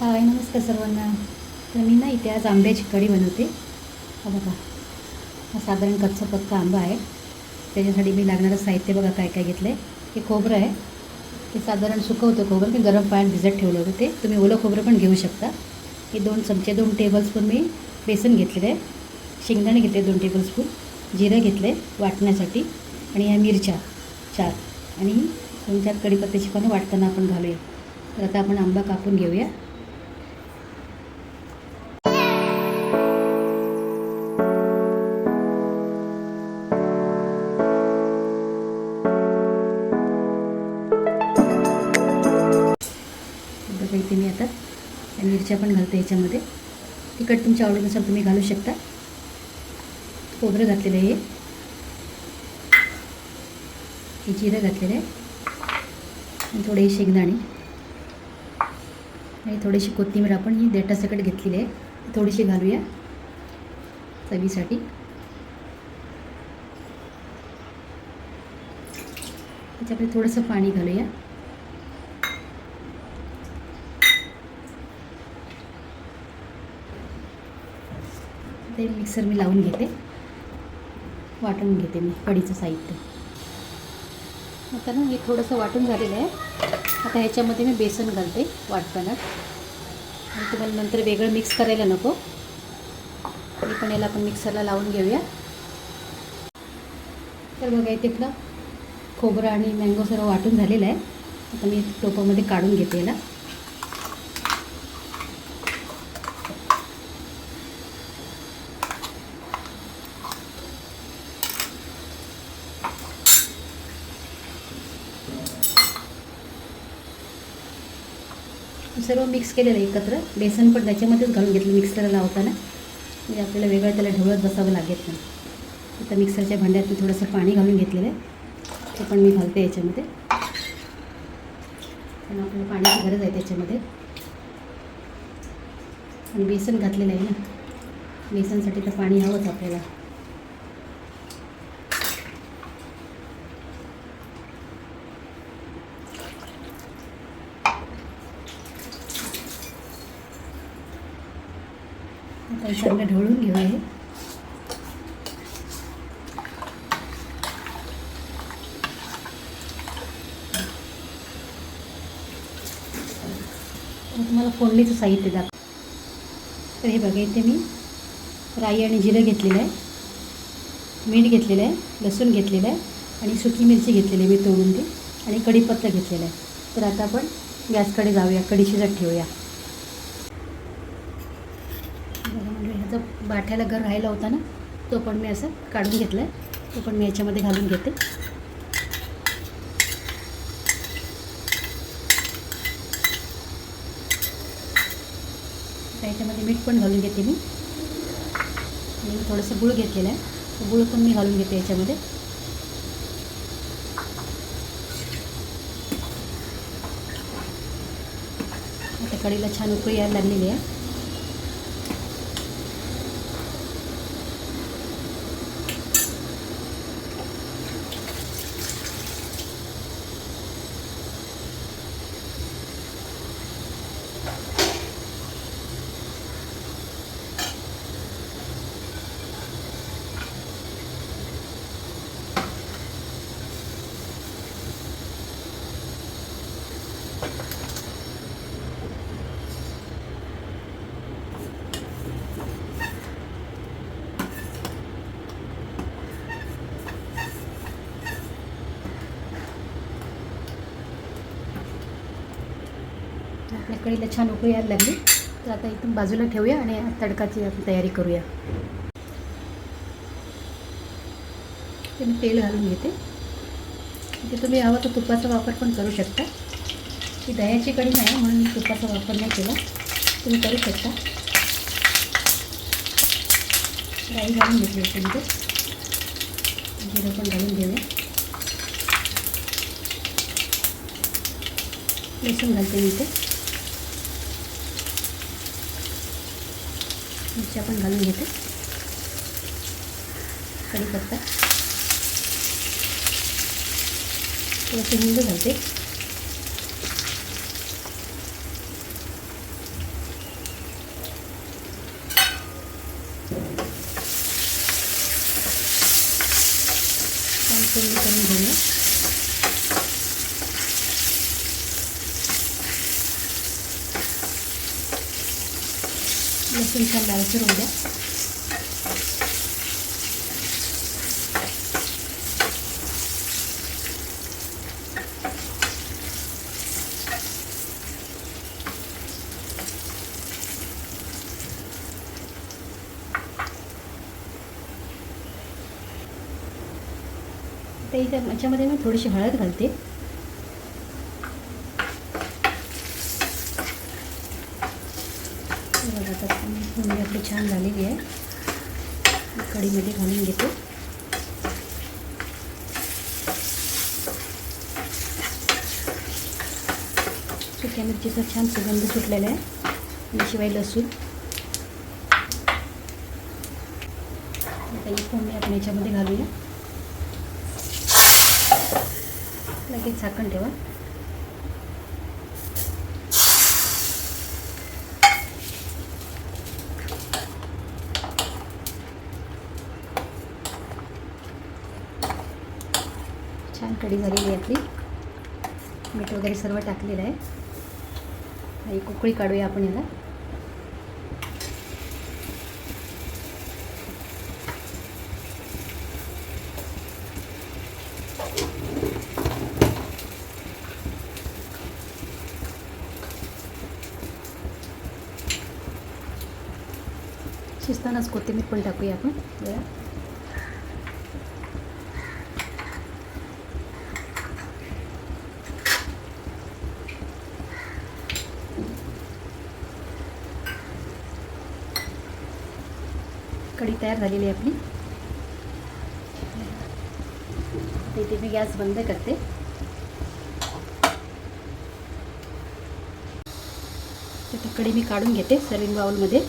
हाय नमस्कार सर्वांना. तर मी ना इथे आज आंब्याची कढी बनवते. हा बघा हा साधारण कच्चा पक्का आंबा आहे. त्याच्यासाठी मी लागणारं साहित्य बघा काय काय घेतलं आहे हे खोबरं आहे. ते साधारण सुकवतं खोबरं. मी गरम पाण्यात भिजत ठेवलं होतं ते. तुम्ही ओलं खोबरं पण घेऊ शकता. हे दोन चमचे दोन टेबलस्पून मी बेसन घेतलेलं आहे. शेंगदाणे घेतले दोन टेबलस्पून जिरं घेतले वाटण्यासाठी. आणि ह्या मिरच्या चार. आणि दोन चार कढीपत्त्याची पण वाटताना आपण घालूया. तर आता आपण आंबा कापून घेऊया. मिरच्या पण घालते ह्याच्यामध्ये. तिखट तुमच्या आवडीनुसार तुम्ही घालू शकता. खोबरं घातलेलं आहे. हे. जिरं घातलेलं आहे. आणि थोडे शेंगदाणे. आणि थोडीशी कोथिंबीर आपण ही देटासकट घेतलेली आहे. थोडीशी घालूया. चवीसाठी. त्याच्यामध्ये थोडंसं पाणी घालूया. ते मिक्सर मी लावून घेते. वाटून घेते मी कढीचं साहित्य. आता ना हे थोडंसं वाटून झालेलं आहे. आता ह्याच्यामध्ये मी बेसन घालते वाटताना आणि तुम्हाला नंतर वेगळं मिक्स करायला नको. मी पण याला आपण मिक्सरला लावून घेऊया. तर बघा इथे आपलं खोबरं आणि मँगो सर्व वाटून झालेलं आहे. आता मी टोपामध्ये काढून घेते याला. सर्व मिक्स केलेलं एकत्र. बेसन पण त्याच्यामध्येच घालून घेतलं मिक्सरला लावताना. म्हणजे आपल्याला वेगळं त्याला ढवळत बसावं लागत नाही. आता मिक्सरच्या भांड्यात मी थोडंसं पाणी घालून घेतलेलं आहे. ते पण मी घालते याच्यामध्ये. कारण आपल्याला पाण्याची गरज आहे त्याच्यामध्ये. आणि बेसन घातलेलं आहे ना. बेसनसाठी तर पाणी हवंच आपल्याला आता हे चांगलं ढवळून घेऊया हे तुम्हाला फोडणीचं साहित्य दाखव. तर हे बघा इथे मी राई आणि जिरं घेतलेलं आहे. मीठ घेतलेलं आहे लसूण घेतलेलं आहे आणि सुकी मिरची घेतलेली आहे मी तोडून ती आणि कढीपत्ता घेतलेला आहे. तर आता आपण गॅसकडे जाऊया कढी शिजत ठेवूया बघा म्हणजे ह्याचा बाठ्याला घर राहिला होता ना तो पण मी असं काढून घेतला आहे तो पण मी याच्यामध्ये घालून घेते. याच्यामध्ये मीठ पण घालून घेते मी. थोडंसं गुळ घेतलेलं आहे. तो गुळ पण मी घालून घेते याच्यामध्ये. आता कढीला छान उकळी यायला लागलेली आहे. आपल्या कढीला छान उकळी यायला लागली. तर आता इथून बाजूला ठेवूया आणि तडकाची आपण तयारी करूया. ते मी तेल घालून घेते. इथे तुम्ही हवा तर तुपाचा वापर पण करू शकता. ही दह्याची कढी नाही म्हणून मी तुपाचा वापर नाही केला. तुम्ही करू शकता. राई घालून घेतली होती म्हणजे जिरं पण घालून घेऊया. लसूण घालते मी इथे मिरच्या पण घालून घेते. कढीपत्ता. थोडंसं हिंग घालते छान फोडणी करून घेऊया लसूण छान लालसर होऊ द्या तर इथे याच्यामध्ये मी थोडीशी हळद घालते बघा आता फोडणी आपली छान झालेली आहे. कढीमध्ये घालून घेतो. सुक्या मिरचीचा छान सुगंध सुटलेला आहे. आणि शिवाय लसूण. आता ही फोडणी आपण याच्यामध्ये घालूया. लगेच झाकण ठेवा. छान कढी झालेली आहे आपली मीठ वगैरे सर्व टाकलेलं आहे. आणि कुकळी काढूया आपण याला. शिजतानाच कोथिंबीर पण टाकूया आपण. जरा कढी तयार झालेली आहे आपली. तिथे इथे मी गॅस बंद करते. तर कढी मी काढून घेते सर्विंग बाउलमध्ये